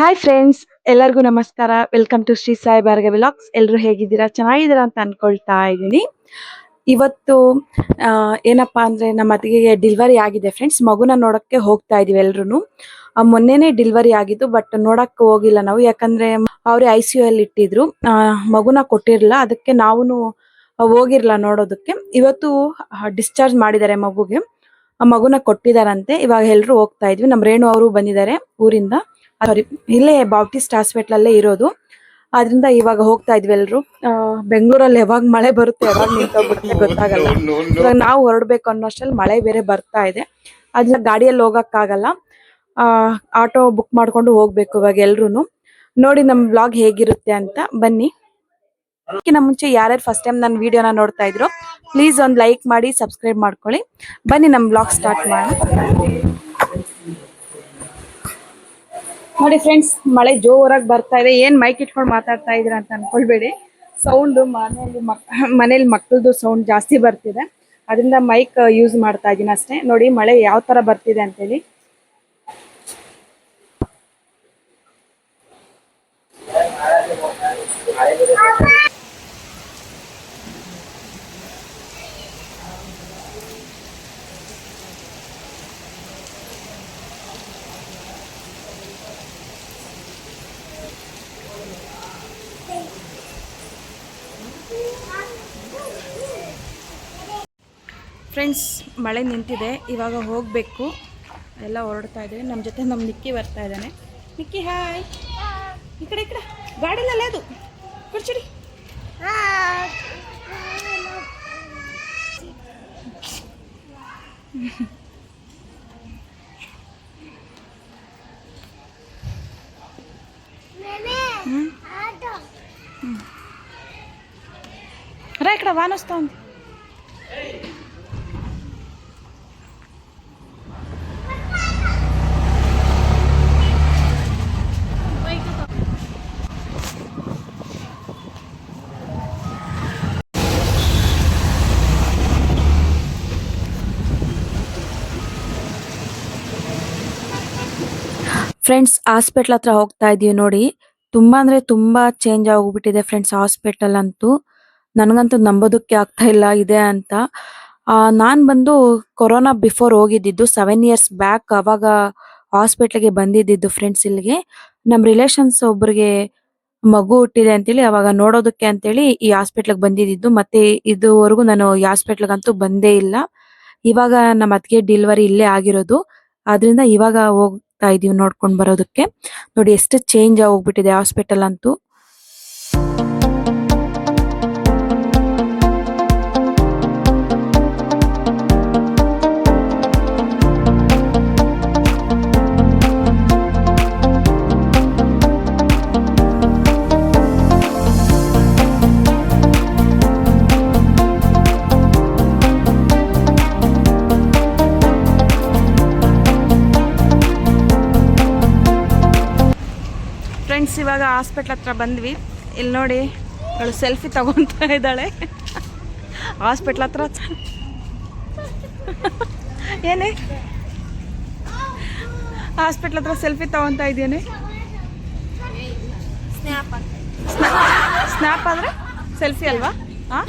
Hi friends ಎಲ್ಲರಿಗೂ ನಮಸ್ಕಾರ. Welcome to Shri Sai Bhargavi vlogs ಎಲ್ಲರೂ ಹೇಗಿದ್ದೀರಾ? ಚೆನ್ನಾಗಿದ್ದೀರಾ ಅಂತ ಅನ್ಕೊಳ್ತಾ ಇದ್ದೀನಿ. ಇವತ್ತು ಏನಪ್ಪ ಅಂದ್ರೆ ನಮ್ಮ ಅತ್ತಿಗೆಗೆ ಡೆಲಿವರಿ ಆಗಿದೆ ಫ್ರೆಂಡ್ಸ್ ಮಗುನ ನೋಡಕ್ಕೆ ಹೋಗ್ತಾ ಇದೀವಿ ಎಲ್ಲರೂ ಮೊನ್ನೆನೆ ಡೆಲಿವರಿ ಆಗಿದ್ದು ಬಟ್ ನೋಡೋಕ್ಕೆ ಹೋಗಿಲ್ಲ ನಾವು. ಯಾಕಂದ್ರೆ ಅವರೇ ಐ ಸಿ ಯು ಅಲ್ಲಿ ಇಟ್ಟಿದ್ರು. ಮಗುನ ಕೊಟ್ಟಿರಲಿಲ್ಲ. ಅದಕ್ಕೆ ನಾವು ಹೋಗಿರಲ್ಲ ನೋಡೋದಕ್ಕೆ. ಇವತ್ತು ಡಿಸ್ಚಾರ್ಜ್ ಮಾಡಿದ್ದಾರೆ ಮಗುಗೆ. ಮಗುನ ಕೊಟ್ಟಿದಾರಂತೆ ಇವಾಗ ಎಲ್ಲರೂ ಹೋಗ್ತಾ ಇದ್ವಿ. ನಮ್ಮ ರೇಣು ಅವರು ಬಂದಿದ್ದಾರೆ ಊರಿಂದ. ಸಾರಿ ಇಲ್ಲೇ ಬಾಪ್ಟಿಸ್ಟ್ ಹಾಸ್ಪಿಟಲ್ ಅಲ್ಲೇ ಇರೋದು. ಆದ್ರಿಂದ ಇವಾಗ ಹೋಗ್ತಾ ಇದ್ವಿ ಎಲ್ರು. ಬೆಂಗಳೂರಲ್ಲಿ ಯಾವಾಗ ಮಳೆ ಬರುತ್ತೆ ಯಾವಾಗ ನಿಂತೋಗ್ಬಿಡುತ್ತೆ ಗೊತ್ತಾಗಲ್ಲ. ಇವಾಗ ನಾವು ಹೊರಡ್ಬೇಕು ಅನ್ನೋಷ್ಟ್ರಲ್ಲಿ ಮಳೆ ಬೇರೆ ಬರ್ತಾ ಇದೆ. ಅದ್ರ ಗಾಡಿಯಲ್ಲಿ ಹೋಗಕ್ಕಾಗಲ್ಲ. ಆಟೋ ಬುಕ್ ಮಾಡ್ಕೊಂಡು ಹೋಗ್ಬೇಕು ಇವಾಗ ಎಲ್ರು ನೋಡಿ ನಮ್ ಬ್ಲಾಗ್ ಹೇಗಿರುತ್ತೆ ಅಂತ ಬನ್ನಿ. ಅದಕ್ಕಿಂತ ಮುಂಚೆ ಯಾರ್ಯಾರು ಫಸ್ಟ್ ಟೈಮ್ ನನ್ನ ವಿಡಿಯೋನ ನೋಡ್ತಾ ಇದ್ರು ಪ್ಲೀಸ್ ಒಂದು ಲೈಕ್ ಮಾಡಿ ಸಬ್ಸ್ಕ್ರೈಬ್ ಮಾಡ್ಕೊಳ್ಳಿ. ಬನ್ನಿ ನಮ್ಮ ಬ್ಲಾಗ್ ಸ್ಟಾರ್ಟ್ ಮಾಡೋಣ. ನೋಡಿ ಫ್ರೆಂಡ್ಸ್ ಮಳೆ ಜೋರಾಗಿ ಬರ್ತಾ ಇದೆ. ಏನ್ ಮೈಕ್ ಇಟ್ಕೊಂಡು ಮಾತಾಡ್ತಾ ಇದೀರ ಅಂತ ಅನ್ಕೊಳ್ಬೇಡಿ. ಸೌಂಡ್ ಮನೆಯಲ್ಲಿ ಮಕ್, ಮನೇಲಿ ಮಕ್ಕಳದು ಸೌಂಡ್ ಜಾಸ್ತಿ ಬರ್ತಿದೆ. ಅದರಿಂದ ಮೈಕ್ ಯೂಸ್ ಮಾಡ್ತಾ ಇದೀನಿ ಅಷ್ಟೇ. ನೋಡಿ ಮಳೆ ಯಾವ ತರ ಬರ್ತಿದೆ ಅಂತೇಳಿ. ಫ್ರೆಂಡ್ಸ್ ಮಳೆ ನಿಂತಿದೆ ಇವಾಗ ಹೋಗಬೇಕು ಎಲ್ಲ ಹೊರಡ್ತಾ ಇದ್ದೀವಿ ನಮ್ಮ ಜೊತೆ ನಮ್ಮ ನಿಕ್ಕಿ ಬರ್ತಾ ಇದ್ದಾನೆ ನಿಕ್ಕಿ ಹಾಯ್ ಈ ಕಡೆ ಈ ಕಡೆ ಗಾಡಿಲಲ್ಲೇ ಅದು ಕುರ್ಚಿಡಿ రా ఇక్కడ వాన వస్తుంది ಫ್ರೆಂಡ್ಸ್ ಹಾಸ್ಪಿಟಲ್ ಹತ್ರ ಹೋಗ್ತಾ ಇದೀವಿ ನೋಡಿ. ತುಂಬಾ ಅಂದ್ರೆ ತುಂಬಾ ಚೇಂಜ್ ಆಗೋಗ್ಬಿಟ್ಟಿದೆ ಫ್ರೆಂಡ್ಸ್ ಹಾಸ್ಪಿಟಲ್ ಅಂತೂ. ನನಗಂತೂ ನಂಬೋದಕ್ಕೆ ಆಗ್ತಾ ಇಲ್ಲ, ಇದೆ ಅಂತ. ನಾನ್ ಬಂದು ಕೊರೋನಾ ಬಿಫೋರ್ ಹೋಗಿದ್ದಿದ್ದು ಸೆವೆನ್ ಇಯರ್ಸ್ ಬ್ಯಾಕ್ ಅವಾಗ ಹಾಸ್ಪಿಟ್ಲಿಗೆ ಬಂದಿದ್ದಿದ್ದು ಫ್ರೆಂಡ್ಸ್ ಇಲ್ಲಿಗೆ. ನಮ್ ರಿಲೇಷನ್ಸ್ ಒಬ್ರಿಗೆ ಮಗು ಹುಟ್ಟಿದೆ ಅಂತೇಳಿ ಅವಾಗ ನೋಡೋದಕ್ಕೆ ಅಂತೇಳಿ ಈ ಹಾಸ್ಪಿಟ್ಲಿಗೆ ಬಂದಿದ್ದಿದ್ದು. ಮತ್ತೆ ಇದುವರೆಗೂ ನಾನು ಈ ಹಾಸ್ಪಿಟ್ಲಿಗಂತೂ ಬಂದೇ ಇಲ್ಲ. ಇವಾಗ ನಮ್ಮ ಅತ್ತಿಗೆ ಡೆಲಿವರಿ ಇಲ್ಲೇ ಆಗಿರೋದು. ಆದ್ರಿಂದ ಇವಾಗ ಹೋಗ್ತಾ ಇದೀವಿ ನೋಡ್ಕೊಂಡ್ ಬರೋದಕ್ಕೆ. ನೋಡಿ ಎಷ್ಟು ಚೇಂಜ್ ಆಗೋಗ್ಬಿಟ್ಟಿದೆ ಹಾಸ್ಪಿಟಲ್ ಅಂತೂ. ಹಾಸ್ಪಿಟ್ಲ್ ಹತ್ರ ಬಂದ್ವಿ. ಇಲ್ಲಿ ನೋಡಿ ಅವಳು ಸೆಲ್ಫಿ ತಗೊಂತ ಇದ್ದಾಳೆ. ಹಾಸ್ಪಿಟ್ಲ್ ಹತ್ರ. ಏನೇ? ಹಾಸ್ಪಿಟ್ಲ್ ಹತ್ರ ಸೆಲ್ಫಿ ತಗೊತಾ ಇದೀನಿ ಸ್ನ್ಯಾಪ್ ಅಂದ್ರೆ ಸೆಲ್ಫಿ ಅಲ್ವಾ? ಹಾ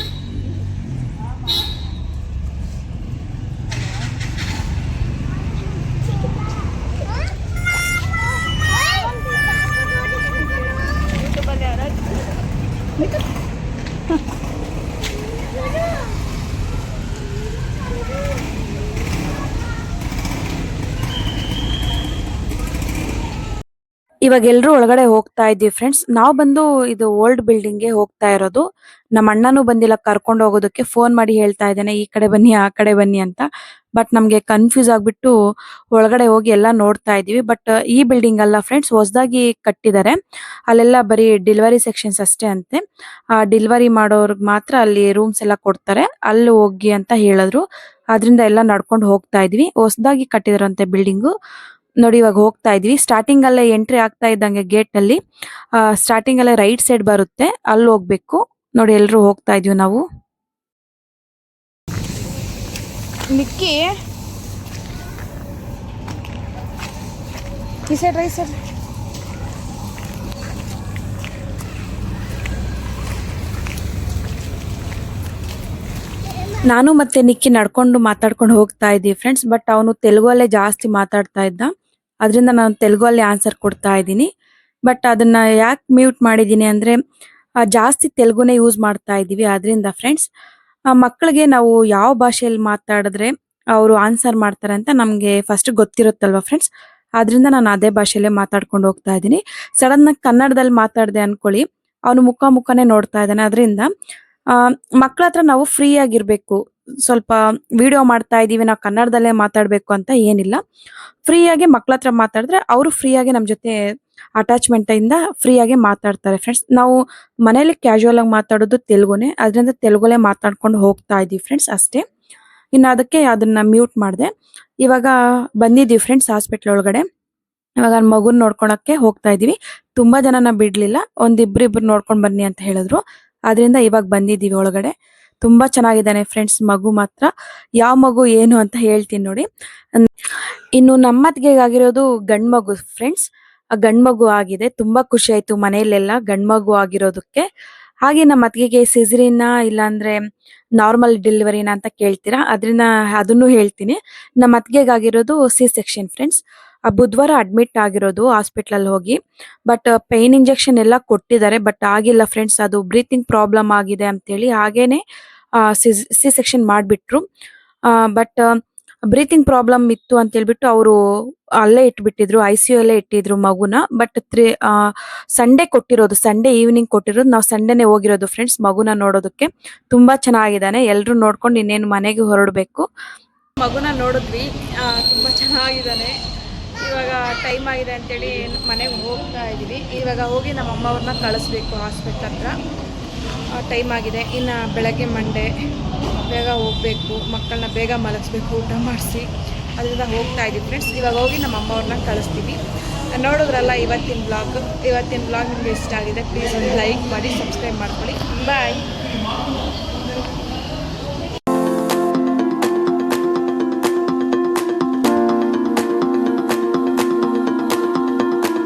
Wake up. ಇವಾಗ ಎಲ್ರು ಒಳಗಡೆ ಹೋಗ್ತಾ ಇದ್ದೀವಿ ಫ್ರೆಂಡ್ಸ್ ನಾವು ಬಂದು ಇದು ಓಲ್ಡ್ ಬಿಲ್ಡಿಂಗ್ಗೆ ಹೋಗ್ತಾ ಇರೋದು. ನಮ್ಮ ಅಣ್ಣನೂ ಬಂದಿಲ್ಲ, ಕರ್ಕೊಂಡು ಹೋಗೋದಕ್ಕೆ ಫೋನ್ ಮಾಡಿ ಹೇಳ್ತಾ ಇದ್ದಾನೆ, ಈ ಕಡೆ ಬನ್ನಿ, ಆ ಕಡೆ ಬನ್ನಿ ಅಂತ. ಬಟ್ ನಮ್ಗೆ ಕನ್ಫ್ಯೂಸ್ ಆಗ್ಬಿಟ್ಟು ಒಳಗಡೆ ಹೋಗಿ ಎಲ್ಲ ನೋಡ್ತಾ ಇದೀವಿ ಬಟ್ ಈ ಬಿಲ್ಡಿಂಗ್ ಅಲ್ಲ ಫ್ರೆಂಡ್ಸ್ ಹೊಸದಾಗಿ ಕಟ್ಟಿದ್ದಾರೆ. ಅಲ್ಲೆಲ್ಲ ಬರೀ ಡೆಲಿವರಿ ಸೆಕ್ಷನ್ಸ್ ಅಷ್ಟೇ ಅಂತೆ. ಆ ಡೆಲಿವರಿ ಮಾಡೋರ್ಗೆ ಮಾತ್ರ ಅಲ್ಲಿ ರೂಮ್ಸ್ ಎಲ್ಲ ಕೊಡ್ತಾರೆ. ಅಲ್ಲಿ ಹೋಗಿ ಅಂತ ಹೇಳಿದ್ರು. ಅದರಿಂದ ಎಲ್ಲ ನಡ್ಕೊಂಡು ಹೋಗ್ತಾ ಇದ್ವಿ ಹೊಸದಾಗಿ ಕಟ್ಟಿದಾರಂತೆ ಬಿಲ್ಡಿಂಗು ನೋಡಿ ಇವಾಗ ಹೋಗ್ತಾ ಇದೀವಿ. ಸ್ಟಾರ್ಟಿಂಗ್ ಅಲ್ಲೇ ಎಂಟ್ರಿ ಆಗ್ತಾ ಇದ್ದಂಗೆ ಗೇಟ್ ಅಲ್ಲಿ ಸ್ಟಾರ್ಟಿಂಗ್ ಅಲ್ಲೇ ರೈಟ್ ಸೈಡ್ ಬರುತ್ತೆ. ಅಲ್ಲಿ ಹೋಗ್ಬೇಕು. ನೋಡಿ ಎಲ್ಲರೂ ಹೋಗ್ತಾ ಇದೀವಿ ನಾವು. ಮಿಕ್ಕಿ? ನಾನು ಮತ್ತೆ ನಿಕ್ಕಿ ನಡ್ಕೊಂಡು ಮಾತಾಡ್ಕೊಂಡು ಹೋಗ್ತಾ ಇದ್ದೀವಿ ಫ್ರೆಂಡ್ಸ್ ಬಟ್ ಅವನು ತೆಲುಗಲ್ಲೇ ಜಾಸ್ತಿ ಮಾತಾಡ್ತಾ ಇದ್ದ. ಅದರಿಂದ ನಾನು ತೆಲುಗಲ್ಲೇ ಆನ್ಸರ್ ಕೊಡ್ತಾ ಇದ್ದೀನಿ. ಬಟ್ ಅದನ್ನ ಯಾಕೆ ಮ್ಯೂಟ್ ಮಾಡಿದ್ದೀನಿ ಅಂದ್ರೆ ಜಾಸ್ತಿ ತೆಲುಗುನೇ ಯೂಸ್ ಮಾಡ್ತಾ ಇದ್ದೀವಿ. ಅದರಿಂದ ಫ್ರೆಂಡ್ಸ್ ಮಕ್ಕಳಿಗೆ ನಾವು ಯಾವ ಭಾಷೆಯಲ್ಲಿ ಮಾತಾಡಿದ್ರೆ ಅವರು ಆನ್ಸರ್ ಮಾಡ್ತಾರೆ ಅಂತ ನಮಗೆ ಫಸ್ಟ್ ಗೊತ್ತಿರುತ್ತಲ್ವ ಫ್ರೆಂಡ್ಸ್ ಆದ್ರಿಂದ ನಾನು ಅದೇ ಭಾಷೆಯಲ್ಲೇ ಮಾತಾಡ್ಕೊಂಡು ಹೋಗ್ತಾ ಇದ್ದೀನಿ. ಸಡನ್ ಆಗಿ ಕನ್ನಡದಲ್ಲಿ ಮಾತಾಡಿದೆ ಅನ್ಕೊಳ್ಳಿ. ಅವನು ಮುಖ ಮುಖನೇ ನೋಡ್ತಾ ಇದ್ದಾನೆ. ಅದರಿಂದ ಮಕ್ಕಳ ಹತ್ರ ನಾವು ಫ್ರೀ ಆಗಿರ್ಬೇಕು. ಸ್ವಲ್ಪ ವಿಡಿಯೋ ಮಾಡ್ತಾ ಇದ್ದೀವಿ, ನಾವು ಕನ್ನಡದಲ್ಲೇ ಮಾತಾಡಬೇಕು ಅಂತ ಏನಿಲ್ಲ. ಫ್ರೀಯಾಗಿ ಮಕ್ಕಳ ಹತ್ರ ಮಾತಾಡಿದ್ರೆ ಅವರು ಫ್ರೀಯಾಗಿ ನಮ್ಮ ಜೊತೆ ಅಟ್ಯಾಚ್ಮೆಂಟ್ ಇಂದ ಫ್ರೀ ಮಾತಾಡ್ತಾರೆ ಫ್ರೆಂಡ್ಸ್ ನಾವು ಮನೇಲಿ ಕ್ಯಾಶುವಲ್ ಆಗಿ ಮಾತಾಡೋದು ತೆಲುಗುನೇ, ಅದರಿಂದ ತೆಲುಗುಲೇ ಮಾತಾಡ್ಕೊಂಡು ಹೋಗ್ತಾ ಇದ್ದೀವಿ ಫ್ರೆಂಡ್ಸ್ ಅಷ್ಟೇ. ಇನ್ನು ಅದಕ್ಕೆ ಅದನ್ನ ಮ್ಯೂಟ್ ಮಾಡಿದೆ. ಇವಾಗ ಬಂದಿದ್ದೀವಿ ಫ್ರೆಂಡ್ಸ್ ಹಾಸ್ಪಿಟ್ಲ್ ಒಳಗಡೆ. ಇವಾಗ ಮಗುನ ನೋಡ್ಕೊಳಕ್ಕೆ ಹೋಗ್ತಾ ಇದೀವಿ ತುಂಬಾ ಜನನ ಬಿಡ್ಲಿಲ್ಲ ಒಂದಿಬ್ಬರಿಬ್ರು ನೋಡ್ಕೊಂಡು ಬನ್ನಿ ಅಂತ ಹೇಳಿದ್ರು. ಅದರಿಂದ ಇವಾಗ ಬಂದಿದ್ದೀವಿ ಒಳಗಡೆ. ತುಂಬಾ ಚೆನ್ನಾಗಿದ್ದಾನೆ ಫ್ರೆಂಡ್ಸ್ ಮಗು ಮಾತ್ರ. ಯಾವ ಮಗು ಏನು ಅಂತ ಹೇಳ್ತೀನಿ ನೋಡಿ. ಇನ್ನು ನಮ್ಮತ್ತಿಗೆ ಆಗಿರೋದು ಗಂಡ್ಮಗು ಫ್ರೆಂಡ್ಸ್ ಗಂಡ್ ಮಗು ಆಗಿದೆ, ತುಂಬಾ ಖುಷಿ ಆಯ್ತು ಮನೆಯಲ್ಲೆಲ್ಲ ಗಂಡ್ ಮಗು ಆಗಿರೋದಕ್ಕೆ. ಹಾಗೆ ನಮ್ಮ ಅತ್ತಿಗೆಗೆ ಸಿಜರಿನ ಇಲ್ಲಾಂದ್ರೆ ನಾರ್ಮಲ್ ಡೆಲಿವರಿನ ಅಂತ ಕೇಳ್ತೀರಾ, ಅದ್ರಿಂದ ಅದನ್ನು ಹೇಳ್ತೀನಿ. ನಮ್ಮ ಅತ್ತಿಗೆಗೆ ಆಗಿರೋದು ಸಿ ಸೆಕ್ಷನ್ ಫ್ರೆಂಡ್ಸ್ ಆ ಬುಧವಾರ ಅಡ್ಮಿಟ್ ಆಗಿರೋದು ಹಾಸ್ಪಿಟಲ್ ಹೋಗಿ ಬಟ್ ಪೈನ್ ಇಂಜೆಕ್ಷನ್ ಎಲ್ಲ ಕೊಟ್ಟಿದ್ದಾರೆ ಬಟ್ ಆಗಿಲ್ಲ ಫ್ರೆಂಡ್ಸ್ ಅದು ಬ್ರೀತಿಂಗ್ ಪ್ರಾಬ್ಲಮ್ ಆಗಿದೆ ಅಂತೇಳಿ. ಹಾಗೇನೆ ಸಿ ಸೆಕ್ಷನ್ ಮಾಡಿಬಿಟ್ರು. ಬಟ್ ಬ್ರೀತಿಂಗ್ ಪ್ರಾಬ್ಲಮ್ ಇತ್ತು ಅಂತ ಹೇಳ್ಬಿಟ್ಟು ಅವರು ಅಲ್ಲೇ ಇಟ್ಬಿಟ್ಟಿದ್ರು ಐ ಸಿ ಯು ಅಲ್ಲೇ ಇಟ್ಟಿದ್ರು ಮಗುನ. ಬಟ್ ತ್ರೀ ಸಂಡೇ ಕೊಟ್ಟಿರೋದು ಸಂಡೇ ಈವ್ನಿಂಗ್ ಕೊಟ್ಟಿರೋದು. ನಾವು ಸಂಡೇನೆ ಹೋಗಿರೋದು ಫ್ರೆಂಡ್ಸ್ ಮಗುನ ನೋಡೋದಕ್ಕೆ. ತುಂಬಾ ಚೆನ್ನಾಗಿದ್ದಾನೆ. ಎಲ್ಲರೂ ನೋಡ್ಕೊಂಡು ಇನ್ನೇನು ಮನೆಗೆ ಹೊರಡಬೇಕು. ಮಗುನ ನೋಡಿದ್ವಿ. ತುಂಬಾ ಚೆನ್ನಾಗಿದ್ದಾನೆ. ಇವಾಗ ಟೈಮ್ ಆಗಿದೆ ಅಂತೇಳಿ ಮನೆಗೆ ಹೋಗ್ತಾ ಇದ್ದೀವಿ ಇವಾಗ ಹೋಗಿ ನಮ್ಮ ಅಮ್ಮವ್ರನ್ನ ಕಳಿಸ್ಬೇಕು ಹಾಸ್ಪಿಟ್ಲ್ ಹತ್ರ. ಟೈಮ್ ಆಗಿದೆ. ಇನ್ನು ಬೆಳಗ್ಗೆ ಮಂಡೆ ಬೇಗ ಹೋಗಬೇಕು ಮಕ್ಕಳನ್ನ ಬೇಗ ಮಲಗಿಸ್ಬೇಕು, ಊಟ ಮಾಡಿಸಿ. ಅದರಿಂದ ಹೋಗ್ತಾ ಇದ್ದೀವಿ ಫ್ರೆಂಡ್ಸ್ ಇವಾಗ ಹೋಗಿ ನಮ್ಮ ಅಮ್ಮವ್ರನ್ನ ಕಳಿಸ್ತೀವಿ. ನೋಡಿದ್ರಲ್ಲ ಇವತ್ತಿನ ಬ್ಲಾಗ್ ಇವತ್ತಿನ ಬ್ಲಾಗ್ ನಿಮಗೆ ಇಷ್ಟ ಆಗಿದೆ ಪ್ಲೀಸ್ ಒಂದು ಲೈಕ್ ಮಾಡಿ ಸಬ್ಸ್ಕ್ರೈಬ್ ಮಾಡ್ಕೊಳ್ಳಿ. ಬಾಯ್